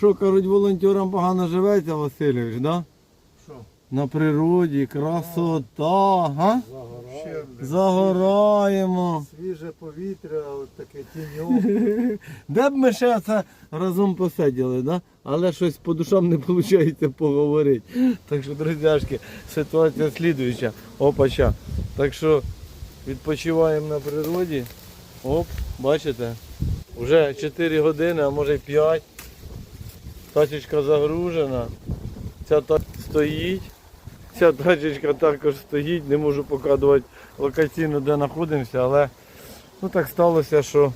Що, кажуть, волонтерам погано живеться, Васильович, да? Що? На природі, красота, га? Ще Загораємо. свіже повітря, от таке тіньок. Де б ми ще це разом посиділи, да? але щось по душам не виходить поговорити. Так що, друзяшки, ситуація слідуюча. Опача. Так що відпочиваємо на природі. Оп, бачите? Вже 4 години, а може 5. Тачечка загружена. Ця та стоїть. Ця тачечка також стоїть. Не можу показувати локаційно, де знаходимося, але ну, так сталося, що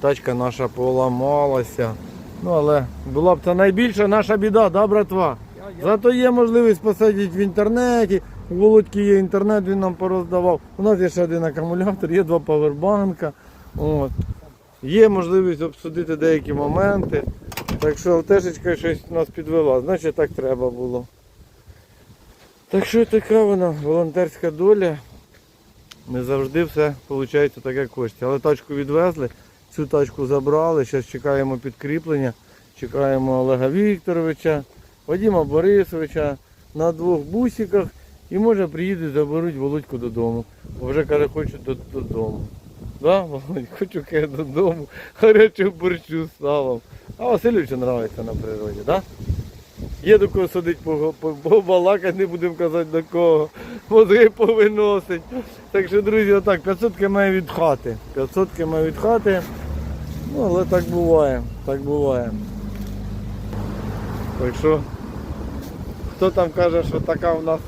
тачка наша поламалася. Ну, але була б це найбільша наша біда, да, братва? Зато є можливість посадити в інтернеті. У Володьки є інтернет, він нам пороздавав. У нас є ще один акумулятор, є два павербанка. От. Є можливість обсудити деякі моменти. Так що ЛТшечка щось нас підвела, значить так треба було. Так що така вона волонтерська доля. Не завжди все виходить так, як хочеться. Але тачку відвезли, цю тачку забрали, зараз чекаємо підкріплення, чекаємо Олега Вікторовича, Вадима Борисовича на двох бусиках і може приїдуть, заберуть Володьку додому. Бо вже каже, хочу до- додому. Да, Володь, хочу додому, гарячу борщу з салом. А Васильовичу подобається на природі, так? Да? Є до кого по- побалакати, не будемо казати до кого. Мозги повиносить. Так що, друзі, отак, 500 км від хати. 500 км від хати. Ну, але так буває. Так буває. Так що, хто там каже, що така в нас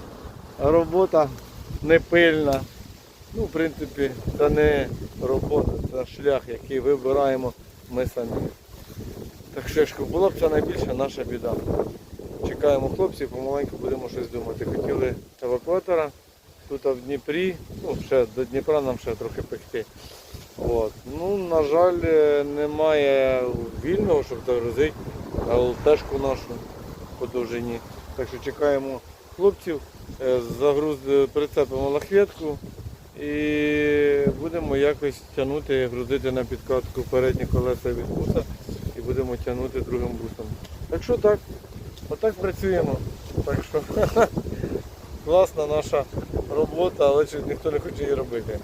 робота не пильна. Ну, в принципі, це не робота, це шлях, який вибираємо ми самі. Так ж, була б це найбільша наша біда. Чекаємо хлопців, помаленьку будемо щось думати. Хотіли евакуатора тут в Дніпрі, ну ще до Дніпра нам ще трохи пекти. От. Ну, на жаль, е, немає вільного, щоб загрузити ЛТшку нашу по довжині. Так що чекаємо хлопців, е, загруз прицепимо лахветку і будемо якось тягнути, грузити на підкатку передні колеса від буса тягнути другим бусом. Так що так, отак працюємо. Так що класна наша робота, але ніхто не хоче її робити.